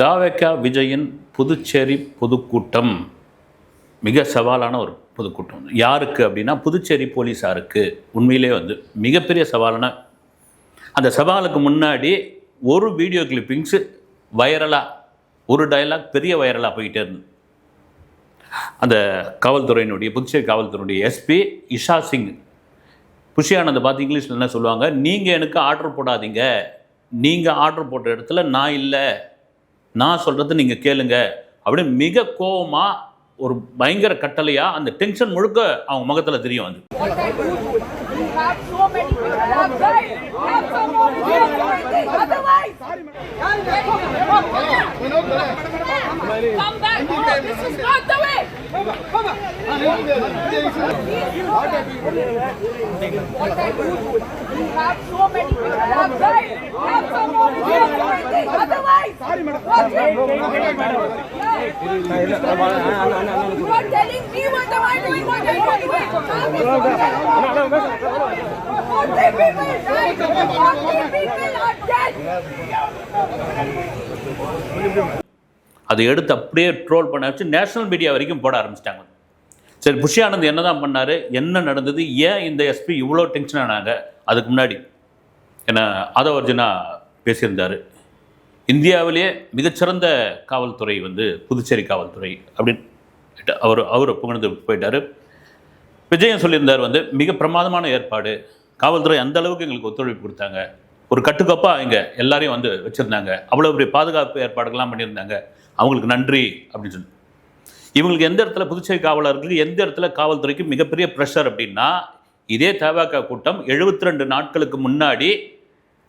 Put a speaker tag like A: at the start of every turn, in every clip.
A: தாவேக்கா விஜயின் புதுச்சேரி பொதுக்கூட்டம். மிக சவாலான ஒரு பொதுக்கூட்டம். யாருக்கு அப்படின்னா புதுச்சேரி போலீஸாருக்கு உண்மையிலே வந்து மிகப்பெரிய சவாலான அந்த சவாலுக்கு முன்னாடி ஒரு வீடியோ கிளிப்பிங்ஸு வைரலாக ஒரு டயலாக் பெரிய வைரலாக போயிட்டே இருந்து அந்த காவல்துறையினுடைய புதுச்சேரி காவல்துறையினுடைய எஸ்பி இஷா சிங். புஷி பார்த்து இங்கிலீஷில் என்ன சொல்லுவாங்க? நீங்கள் எனக்கு ஆர்டர் போடாதீங்க. நீங்கள் ஆர்டர் போட்ட இடத்துல நான் இல்லை. நான் சொல்கிறது நீங்கள் கேளுங்க அப்படின்னு மிக கோவமாக ஒரு பயங்கர கட்டளையாக அந்த டென்ஷன் முழுக்க அவங்க முகத்தில் தெரியும் அது
B: come back. No, this is not the we have so many people. Have. Some more here. Otherwise, what You are telling me what am I doing? What am I doing? Forty people died. People are dead.
A: அதை எடுத்து அப்படியே troll பண்ண வச்சு national media வரைக்கும் போட ஆரம்பிச்சிட்டாங்க. சரி Bussy Anand என்ன தான் பண்ணார்? என்ன நடந்தது? ஏன் இந்த எஸ்பி இவ்வளோ டென்ஷன் ஆனாங்க? அதுக்கு முன்னாடி. என்ன ஆதவர்ஜுனா பேசியிருந்தார். இந்தியாவிலேயே மிகச்சிறந்த காவல்துறை வந்து புதுச்சேரி காவல்துறை அப்படின்னு அவர் அவர் புகழ்ந்து போயிட்டார். விஜயன் சொல்லியிருந்தார் வந்து மிக பிரமாதமான ஏற்பாடு. காவல்துறை அந்த அளவுக்கு எங்களுக்கு ஒத்துழைப்பு கொடுத்தாங்க. ஒரு கட்டுக்கோப்பாக இங்கே எல்லாரையும் வந்து வச்சுருந்தாங்க. அவ்வளோ பெரிய பாதுகாப்பு ஏற்பாடுகள்லாம் பண்ணியிருந்தாங்க. அவங்களுக்கு நன்றி அப்படின்னு சொல்லி. இவங்களுக்கு எந்த இடத்துல புதுச்சேரி காவலர்களுக்கு எந்த இடத்துல காவல்துறைக்கு மிகப்பெரிய ப்ரெஷர் அப்படின்னா இதே தவாக கூட்டம் 72 ரெண்டு நாட்களுக்கு முன்னாடி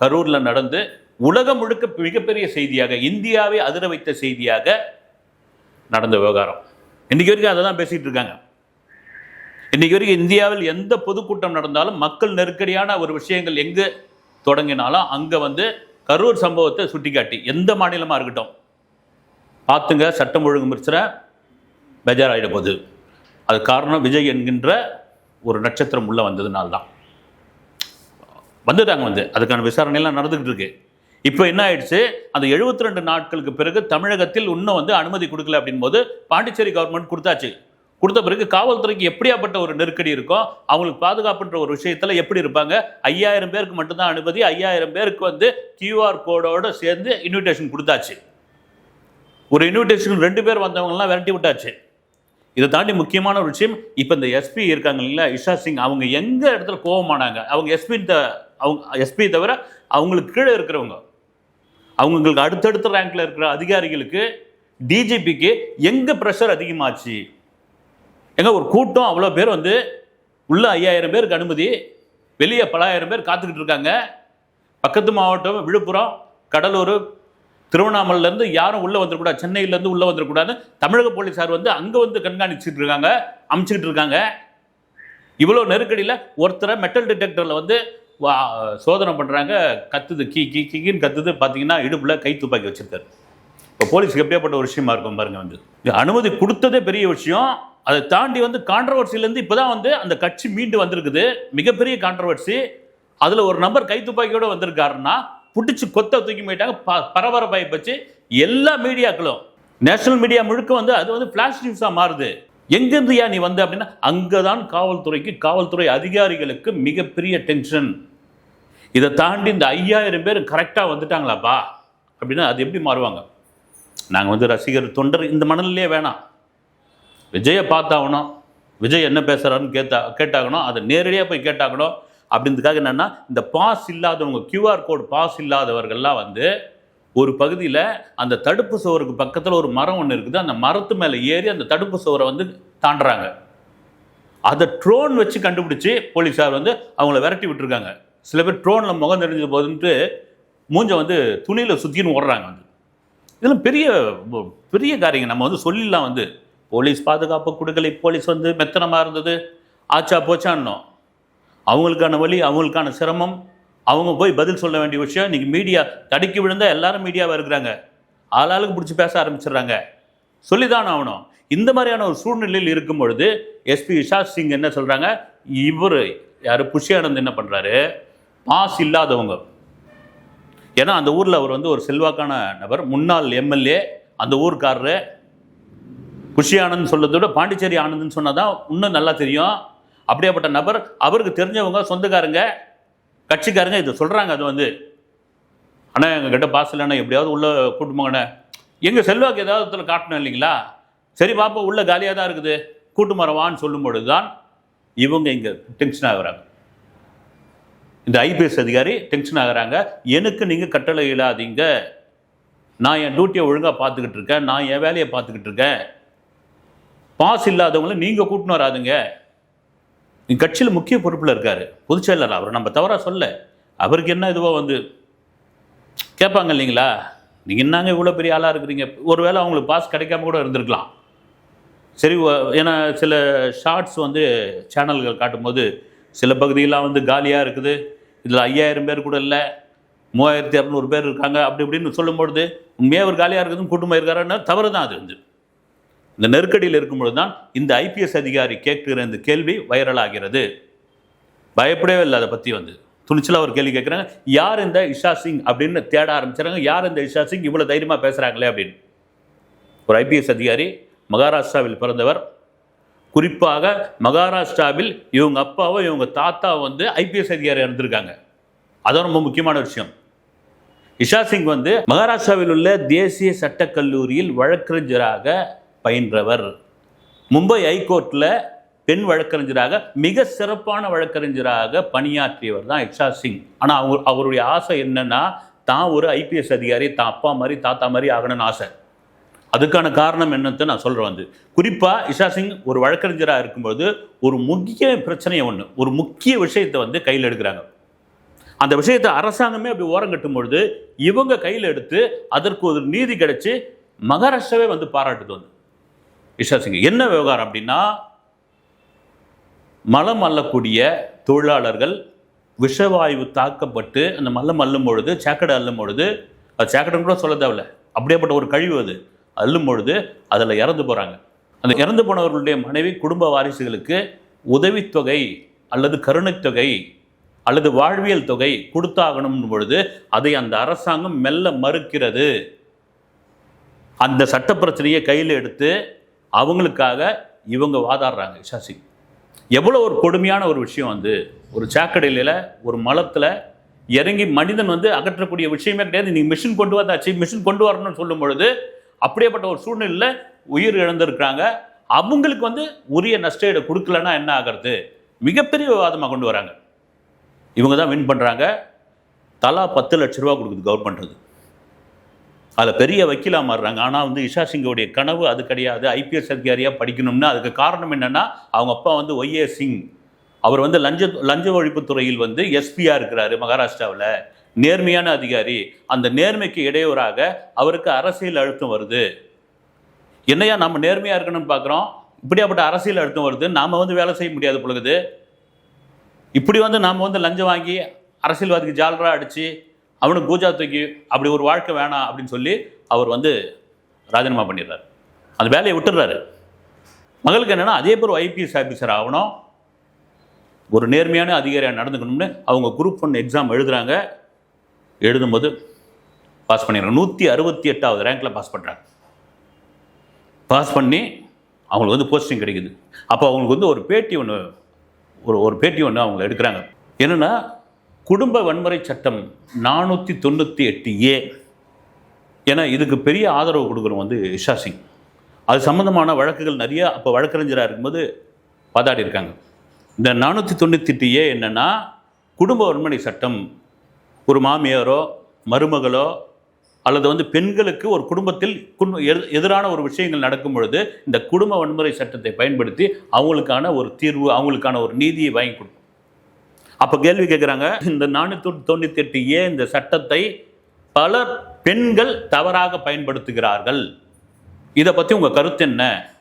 A: கரூரில் நடந்து உலகம் முழுக்க மிகப்பெரிய செய்தியாக இந்தியாவை அதிர வைத்த செய்தியாக நடந்த விவகாரம். இன்னைக்கு வரைக்கும் அதை தான் பேசிகிட்டு இருக்காங்க. இன்னைக்கு வரைக்கும் இந்தியாவில் எந்த பொதுக்கூட்டம் நடந்தாலும் மக்கள் நெருக்கடியான ஒரு விஷயங்கள் எங்கே தொடங்கினாலும் அங்கே வந்து கரூர் சம்பவத்தை சுட்டிக்காட்டி எந்த மாநிலமாக இருக்கட்டும் பார்த்துங்க சட்டம் ஒழுங்கு பிரச்சனை பேஜாராயிட போகுது அது காரணம் விஜய் என்கின்ற ஒரு நட்சத்திரம் உள்ளே வந்ததுனால தான். வந்துட்டாங்க வந்து. அதுக்கான விசாரணையெல்லாம் நடந்துக்கிட்டு இருக்கு. இப்போ என்ன ஆயிடுச்சு? அந்த 72 ரெண்டு நாட்களுக்கு பிறகு தமிழகத்தில் இன்னும் வந்து அனுமதி கொடுக்கல அப்படின்போது பாண்டிச்சேரி கவர்மெண்ட் கொடுத்தாச்சு. கொடுத்த பிறகு காவல்துறைக்கு எப்படியாப்பட்ட ஒரு நெருக்கடி இருக்கும் அவங்களுக்கு பாதுகாப்புன்ற ஒரு விஷயத்தில் எப்படி இருப்பாங்க? ஐயாயிரம் பேருக்கு மட்டும்தான் அனுமதி ஐயாயிரம் பேருக்கு வந்து கியூஆர் கோடோடு சேர்ந்து இன்விடேஷன் கொடுத்தாச்சு. ஒரு இன்விடேஷன் ரெண்டு பேர் வந்தவங்கலாம் விரட்டி விட்டாச்சு. இதை தாண்டி முக்கியமான ஒரு விஷயம் இப்போ இந்த எஸ்பி இருக்காங்க இல்லைங்களா இஷா சிங் அவங்க எங்கே இடத்துல கோபமானாங்க அவங்க எஸ்பி அவங்க எஸ்பி தவிர அவங்களுக்கு கீழே இருக்கிறவங்க அவங்களுக்கு அடுத்தடுத்த ரேங்க்ல இருக்கிற அதிகாரிகளுக்கு டிஜிபிக்கு எங்கே ப்ரெஷர் அதிகமாச்சு? எங்க ஒரு கூட்டம் அவ்வளோ பேர் வந்து உள்ள ஐயாயிரம் பேருக்கு அனுமதி வெளியே பலாயிரம் பேர் காத்துக்கிட்டு இருக்காங்க. பக்கத்து மாவட்டம் விழுப்புரம் கடலூர் திருவண்ணாமலையிலேருந்து யாரும் உள்ளே வந்துடக்கூடாது. சென்னையிலேருந்து உள்ளே வந்துடக்கூடாது. தமிழக போலீஸார் வந்து அங்கே வந்து கண்காணிச்சுட்டு இருக்காங்க. அமைச்சுக்கிட்டு இருக்காங்க. இவ்வளோ நெருக்கடியில் ஒருத்தரை மெட்டல் டிடெக்டரில் வந்து வா- சோதனை பண்ணுறாங்க கத்துது. கீ கீ கீன்னு கத்துது. பார்த்தீங்கன்னா இடுப்பில் கை துப்பாக்கி வச்சிருக்காரு. இப்போ போலீஸுக்கு எப்படியாப்பட்ட ஒரு விஷயமா இருக்கும் பாருங்கள் வந்து. அனுமதி கொடுத்ததே பெரிய விஷயம். அதை தாண்டி வந்து கான்ட்ரவர்சிலேருந்து இப்போ தான் வந்து அந்த கட்சி மீண்டு வந்திருக்குது. மிகப்பெரிய கான்ட்ரவர்சி அதில் ஒரு நம்பர் கை துப்பாக்கியோடு வந்திருக்காருன்னா பிடிச்சி கொத்த தூக்கி போயிட்டாங்க. ப பரபரப்பாகி போச்சு எல்லா மீடியாக்களும். நேஷனல் மீடியா முழுக்க வந்து அது வந்து ஃப்ளாஷ் நியூஸாக மாறுது. எங்கேருந்து ஏன் நீ வந்த அப்படின்னா அங்கே தான் காவல்துறைக்கு காவல்துறை அதிகாரிகளுக்கு மிகப்பெரிய டென்ஷன் இதை தாண்டி இந்த ஐயாயிரம் பேர் கரெக்டாக வந்துட்டாங்களாப்பா? அப்படின்னா அது எப்படி மாறுவாங்க? நாங்கள் வந்து ரசிகர் தொண்டர் இந்த மணல்லையே வேணாம். விஜயை பார்த்தாகணும். விஜய் என்ன பேசுகிறாருன்னு கேட்டா கேட்டாகணும். அதை நேரடியாக போய் கேட்டாகணும். அப்படின்றதுக்காக என்னென்னா இந்த பாஸ் இல்லாதவங்க கியூஆர் கோட் பாஸ் இல்லாதவர்கள்லாம் வந்து ஒரு பகுதியில் அந்த தடுப்பு சுவருக்கு பக்கத்தில் ஒரு மரம் ஒன்று இருக்குது. அந்த மரத்து மேலே ஏறி அந்த தடுப்பு சுவரை வந்து தாண்டுறாங்க. அதை ட்ரோன் வச்சு கண்டுபிடிச்சி போலீஸார் வந்து அவங்கள விரட்டி விட்டுருக்காங்க. சில பேர் ட்ரோனில் முகம் தெரிஞ்ச போதுன்ட்டு மூஞ்ச வந்து துணியில் சுற்றின்னு ஓடுறாங்க வந்து. இதெல்லாம் பெரிய பெரிய காரியங்க. நம்ம வந்து சொல்லிடலாம் வந்து போலீஸ் பாதுகாப்பு கொடுக்கலை போலீஸ் வந்து மெத்தனமாக இருந்தது. ஆச்சா போச்சான்னோம். அவங்களுக்கான வழி அவங்களுக்கான சிரமம் அவங்க போய் பதில் சொல்ல வேண்டிய விஷயம் இன்றைக்கி மீடியா தடுக்கி விழுந்தால் எல்லாரும் மீடியாவாக இருக்கிறாங்க. ஆளாளுக்கு பிடிச்சி பேச ஆரம்பிச்சிடுறாங்க. சொல்லிதான் ஆகணும். இந்த மாதிரியான ஒரு சூழ்நிலையில் இருக்கும் பொழுது எஸ்பி இஷா சிங் என்ன சொல்கிறாங்க இவர் யார்? புஷியானந்த் என்ன பண்ணுறாரு பாஸ் இல்லாதவங்க. ஏன்னா அந்த ஊரில் அவர் வந்து ஒரு செல்வாக்கான நபர் முன்னாள் எம்எல்ஏ அந்த ஊர்க்காரரு. குஷி ஆனந்த் விட பாண்டிச்சேரி ஆனந்த்னு சொன்னாதான் இன்னும் நல்லா தெரியும். அப்படியாப்பட்ட நபர் அவருக்கு தெரிஞ்சவங்க சொந்தக்காரங்க கட்சிக்காரங்க இதை சொல்கிறாங்க அது வந்து அண்ணா எங்ககிட்ட பாஸ் இல்லைண்ணா எப்படியாவது உள்ள கூட்டுமாங்கண்ணே எங்கள் செல்வாக்கு ஏதாவது ஒருத்தர் காட்டணும் இல்லைங்களா? சரி பாப்பா உள்ள காலியாக தான் இருக்குது. கூட்டு மரவான்னு சொல்லும் பொழுது தான் இவங்க இங்கே டென்ஷன் ஆகுறாங்க. இந்த ஐபிஎஸ் அதிகாரி டென்ஷன் ஆகுறாங்க. எனக்கு நீங்கள் கட்டளை இல்லாதீங்க. நான் என் டியூட்டியை ஒழுங்காக பார்த்துக்கிட்டு இருக்கேன். நான் என் வேலையை பார்த்துக்கிட்டு இருக்கேன். பாஸ் இல்லாதவங்களை நீங்கள் கூட்டின்னு வராதுங்க. கட்சியில் முக்கிய பொறுப்பில் இருக்கார். பொதுச் செயலர் அவர். நம்ம தவறாக சொல்ல அவருக்கு என்ன இதுவோ வந்து கேட்பாங்க இல்லைங்களா? நீங்கள் என்னங்க இவ்வளோ பெரிய ஆளாக இருக்கிறீங்க? ஒருவேளை அவங்களுக்கு பாஸ் கிடைக்காம கூட இருந்திருக்கலாம். சரி ஏன்னா சில ஷார்ட்ஸ் வந்து சேனல்கள் காட்டும்போது சில பகுதியெல்லாம் வந்து காலியாக இருக்குது. இதில் ஐயாயிரம் பேர் கூட இல்லை. மூவாயிரத்தி இரநூறு பேர் இருக்காங்க. அப்படி இப்படின்னு சொல்லும்பொழுது உண்மையாக ஒரு காலியாக இருக்குதுன்னு கூட்டமாக இருக்காருன்னா தவறு தான் அது வந்து. இந்த நெருக்கடியில் இருக்கும்பொழுது தான் இந்த ஐபிஎஸ் அதிகாரி கேட்கிற இந்த கேள்வி வைரலாகிறது. பயப்படவே இல்லை அதை பற்றி வந்து. துணிச்சலாக ஒரு கேள்வி கேட்குறாங்க யார் இந்த இஷா சிங்? அப்படின்னு தேட ஆரம்பிச்சாங்க யார் இந்த இஷா சிங்? இவ்வளோ தைரியமாக பேசுகிறாங்களே அப்படின்னு. ஒரு ஐபிஎஸ் அதிகாரி மகாராஷ்டிராவில் பிறந்தவர். குறிப்பாக மகாராஷ்டிராவில் இவங்க அப்பாவோ இவங்க தாத்தா வந்து ஐபிஎஸ் அதிகாரி இருந்திருக்காங்க. அதான் ரொம்ப முக்கியமான விஷயம். இஷா சிங் வந்து மகாராஷ்டிராவில் உள்ள தேசிய சட்டக்கல்லூரியில் வழக்கறிஞராக பயின்றவர். மும்பை ஹைகோர்ட்டில் பெண் வழக்கறிஞராக மிக சிறப்பான வழக்கறிஞராக பணியாற்றியவர் தான் இஷா சிங். ஆனால் அவங்க அவருடைய ஆசை என்னன்னா தான் ஒரு ஐபிஎஸ் அதிகாரி தான் அப்பா மாதிரி தாத்தா மாதிரி ஆகணும்னு ஆசை. அதுக்கான காரணம் என்னத்தை நான் சொல்கிறேன் வந்து. குறிப்பாக இஷா சிங் ஒரு வழக்கறிஞராக இருக்கும்போது ஒரு முக்கிய பிரச்சனையை ஒன்று ஒரு முக்கிய விஷயத்தை வந்து கையில் எடுக்கிறாங்க. அந்த விஷயத்தை அரசாங்கமே அப்படி ஓரம் கட்டும்பொழுது இவங்க கையில் எடுத்து அதற்கு ஒரு நீதி கிடச்சி மகாராஷ்டிராவே வந்து பாராட்டுது வந்து. இஷா சிங் என்ன விவகாரம் அப்படின்னா மலம் அள்ளக்கூடிய தொழிலாளர்கள் விஷவாயு தாக்கப்பட்டு அந்த மலம் அள்ளும் பொழுது சேக்கடை அள்ளும் பொழுது அது சேக்கடைன்னு கூட சொல்ல தேவையில்ல. அப்படியேப்பட்ட ஒரு கழிவு அது. அள்ளும் பொழுது அதில் இறந்து போகிறாங்க அந்த இறந்து போனவர்களுடைய மனைவி குடும்ப வாரிசுகளுக்கு உதவித்தொகை அல்லது கருணைத் தொகை அல்லது வாழ்வியல் தொகை கொடுத்தாகணும் பொழுது அதை அந்த அரசாங்கம் மெல்ல மறுக்கிறது. அந்த சட்ட பிரச்சனையை கையில் எடுத்து அவங்களுக்காக இவங்க வாதாடுறாங்க சசி. எவ்வளோ ஒரு கொடுமையான ஒரு விஷயம் வந்து ஒரு சாக்கடையில் ஒரு மலத்தில் இறங்கி மனிதன் வந்து அகற்றக்கூடிய விஷயமே கிடையாது. நீங்கள் மிஷின் கொண்டு வந்தாச்சு மிஷின் கொண்டு வரணும்னு சொல்லும் பொழுது அப்படியேப்பட்ட ஒரு சூழ்நிலையில் உயிர் இழந்திருக்கிறாங்க. அவங்களுக்கு வந்து உரிய நஷ்டஈடு கொடுக்கலன்னா என்ன ஆகிறது? மிகப்பெரிய விவாதமாக கொண்டு வராங்க. இவங்க தான் வின் பண்ணுறாங்க தலா பத்து லட்ச ரூபா கொடுக்குது கவர்மெண்ட் அது அதில் பெரிய வக்கீலாக மாறுறாங்க. ஆனால் வந்து இஷா சிங்கோடைய கனவு அது கிடையாது. ஐபிஎஸ் அதிகாரியாக படிக்கணும்னு அதுக்கு காரணம் என்னென்னா அவங்க அப்பா வந்து ஒய்ஏ சிங். அவர் வந்து லஞ்ச லஞ்ச ஒழிப்புத்துறையில் வந்து எஸ்பியாக இருக்கிறாரு மகாராஷ்டிராவில். நேர்மையான அதிகாரி. அந்த நேர்மைக்கு இடையூறாக அவருக்கு அரசியல் அழுத்தம் வருது. என்னையா நம்ம நேர்மையாக இருக்கணும்னு பார்க்குறோம் இப்படியாப்பட்ட அரசியல் அழுத்தம் வருது. நாம் வந்து வேலை செய்ய முடியாது பொழுது இப்படி வந்து நாம் வந்து லஞ்சம் வாங்கி அரசியல்வாதிக்கு ஜாலராக அடித்து அவனுக்கு கூஜா தூக்கி அப்படி ஒரு வாழ்க்கை வேணாம் அப்படின்னு சொல்லி அவர் வந்து ராஜினாமா பண்ணிடுறாரு. அந்த வேலையை விட்டுடுறாரு. மகளுக்கு என்னென்னா அதே பேர் ஐபிஎஸ் ஆஃபீஸர் ஆகணும். ஒரு நேர்மையான அதிகாரியாக நடந்துக்கணும்னு அவங்க குரூப் ஒன் எக்ஸாம் எழுதுகிறாங்க எழுதும்போது பாஸ் பண்ணிடுறாங்க. நூற்றி அறுபத்தி எட்டாவது ரேங்கில் பாஸ் பண்ணுறாங்க பாஸ் பண்ணி அவங்களுக்கு வந்து போஸ்டிங் கிடைக்குது. அப்போ அவங்களுக்கு வந்து ஒரு பேட்டி ஒன்று ஒரு ஒரு பேட்டி ஒன்று அவங்க எடுக்கிறாங்க. என்னென்னா குடும்ப வன்முறை சட்டம் நானூற்றி தொண்ணூற்றி எட்டு ஏ ஏன்னா இதுக்கு பெரிய ஆதரவு கொடுக்குறோம் வந்து இஷா சிங். அது சம்மந்தமான வழக்குகள் நிறைய அப்போ வழக்கறிஞராக இருக்கும்போது வாதாடி இருக்காங்க. இந்த நானூற்றி தொண்ணூற்றி எட்டு ஏ என்னென்னா குடும்ப வன்முறை சட்டம் ஒரு மாமியாரோ மருமகளோ அல்லது வந்து பெண்களுக்கு ஒரு குடும்பத்தில் குடும்ப எதிரான ஒரு விஷயங்கள் நடக்கும் பொழுது இந்த குடும்ப வன்முறை சட்டத்தை பயன்படுத்தி அவங்களுக்கான ஒரு தீர்வு அவங்களுக்கான ஒரு நீதியை வாங்கி கொடுக்கும். அப்போ கேள்வி கேட்குறாங்க இந்த நானூற்றி தொண்ணூற்றி எட்டு ஏ இந்த சட்டத்தை பல பெண்கள் தவறாக பயன்படுத்துகிறார்கள். இதை பற்றி உங்கள் கருத்து என்ன?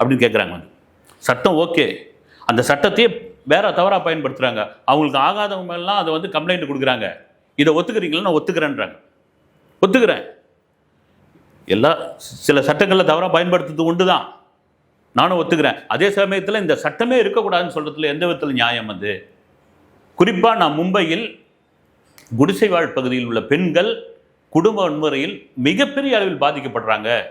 A: அப்படின்னு கேட்குறாங்க வந்து. சட்டம் ஓகே. அந்த சட்டத்தையே வேற தவறாக பயன்படுத்துகிறாங்க அவங்களுக்கு ஆகாதவங்கெல்லாம் அதை வந்து கம்ப்ளைண்ட் கொடுக்குறாங்க. இதை ஒத்துக்கிறீங்களா? நான் ஒத்துக்கிறேன்றாங்க. ஒத்துக்கிறேன். எல்லா சில சட்டங்களில் தவறாக பயன்படுத்துறது உண்டு தான் நானும் ஒத்துக்கிறேன். அதே சமயத்தில் இந்த சட்டமே இருக்கக்கூடாதுன்னு சொல்கிறதுல எந்த விதத்தில் நியாயம் வந்து குறிப்பாக நான் மும்பையில் குடிசை வாழ் பகுதியில் உள்ள பெண்கள் குடும்ப வன்முறையில் மிகப்பெரிய அளவில் பாதிக்கப்படுறாங்க.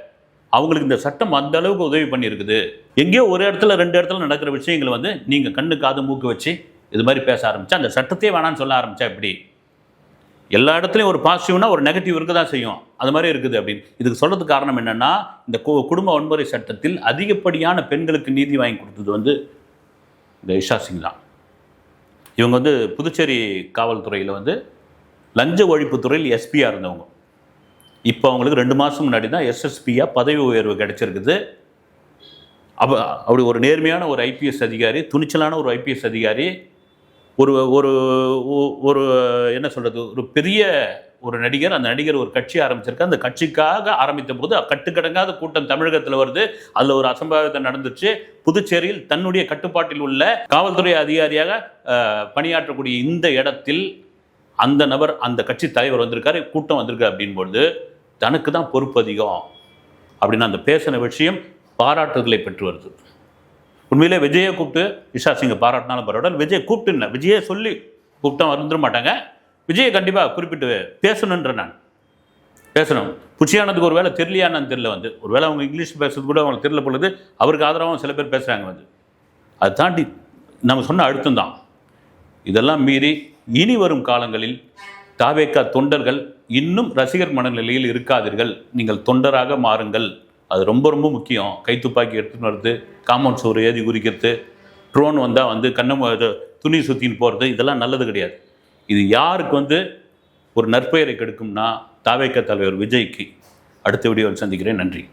A: அவங்களுக்கு இந்த சட்டம் அந்த அளவுக்கு உதவி பண்ணியிருக்குது. எங்கேயோ ஒரு இடத்துல ரெண்டு இடத்துல நடக்கிற விஷயங்கள் வந்து நீங்கள் கண்ணு காது மூக்கு வச்சு இது மாதிரி பேச ஆரம்பித்தா அந்த சட்டத்தையே வேணாம்னு சொல்ல ஆரம்பித்தா எப்படி? எல்லா இடத்துலையும் ஒரு பாசிட்டிவ்னா ஒரு நெகட்டிவ் இருக்க தான் செய்யும். அது மாதிரி இருக்குது அப்படின்னு. இதுக்கு சொல்கிறதுக்கு காரணம் என்னென்னா இந்த கு- குடும்ப வன்முறை சட்டத்தில் அதிகப்படியான பெண்களுக்கு நீதி வாங்கி கொடுத்தது வந்து இந்த இஷா சிங் தான். இவங்க வந்து புதுச்சேரி காவல்துறையில் வந்து லஞ்ச ஒழிப்புத்துறையில் எஸ்பியாக இருந்தவங்க. இப்போ அவங்களுக்கு ரெண்டு மாதம் முன்னாடி தான் எஸ்எஸ்பியாக பதவி உயர்வு கிடைச்சிருக்குது. அப்போ அப்படி ஒரு நேர்மையான ஒரு ஐபிஎஸ் அதிகாரி துணிச்சலான ஒரு ஐபிஎஸ் அதிகாரி ஒரு ஒரு ஒ- ஒரு என்ன சொல்கிறது ஒரு பெரிய ஒரு நடிகர் அந்த நடிகர் ஒரு கட்சி ஆரம்பிச்சிருக்கு அந்த கட்சிக்காக ஆரம்பித்த போது கட்டுக்கடங்காத கூட்டம் தமிழகத்தில் வருது. அதில் ஒரு அசம்பாவிதம் நடந்துச்சு. புதுச்சேரியில் தன்னுடைய கட்டுப்பாட்டில் உள்ள காவல்துறை அதிகாரியாக பணியாற்றக்கூடிய இந்த இடத்தில் அந்த நபர் அந்த கட்சி தலைவர் வந்திருக்காரு. கூட்டம் வந்திருக்கு அப்படின்பொழுது தனக்கு தான் பொறுப்பு அதிகம். அப்படின்னு அந்த பேசின விஷயம் பாராட்டுதலை பெற்று வருது. உண்மையிலே விஜயை கூப்பிட்டு இஷா சிங்கை பாராட்டினாலும் பரவாயில்ல. விஜய் கூப்பிட்டு இல்லை. விஜயை சொல்லி கூப்பிட்டா வந்துட மாட்டாங்க. விஜயை கண்டிப்பாக குறிப்பிட்டு பேசணுன்ற நான். பேசணும். புச்சியானதுக்கு ஒரு வேளை தெரியலையான்னு தெரியல வந்து. ஒரு வேளை அவங்க இங்கிலீஷ் பேசுறது கூட அவங்களுக்கு தெரியல பொழுது அவருக்கு ஆதரவாகவும் சில பேர் பேசுகிறாங்க வந்து. அதை தாண்டி நம்ம சொன்ன அழுத்தம் தான். இதெல்லாம் மீறி இனி வரும் காலங்களில் தாவேக்கா தொண்டர்கள் இன்னும் ரசிகர் மனநிலையில் இருக்காதீர்கள். நீங்கள் தொண்டராக மாறுங்கள். அது ரொம்ப ரொம்ப முக்கியம். கைத்துப்பாக்கி எடுத்துன்னு வருது காம்பவுண்ட் சோறு ஏதி குறிக்கிறது ட்ரோன் வந்தால் வந்து கண்ணம் துணி சுற்றின்னு போகிறது இதெல்லாம் நல்லது கிடையாது. இது யாருக்கு வந்து ஒரு நற்பெயரை கெடுக்கும்னா தாவேக்க தலைவர் விஜய்க்கு. அடுத்த வீடியோவில் சந்திக்கிறேன். நன்றி.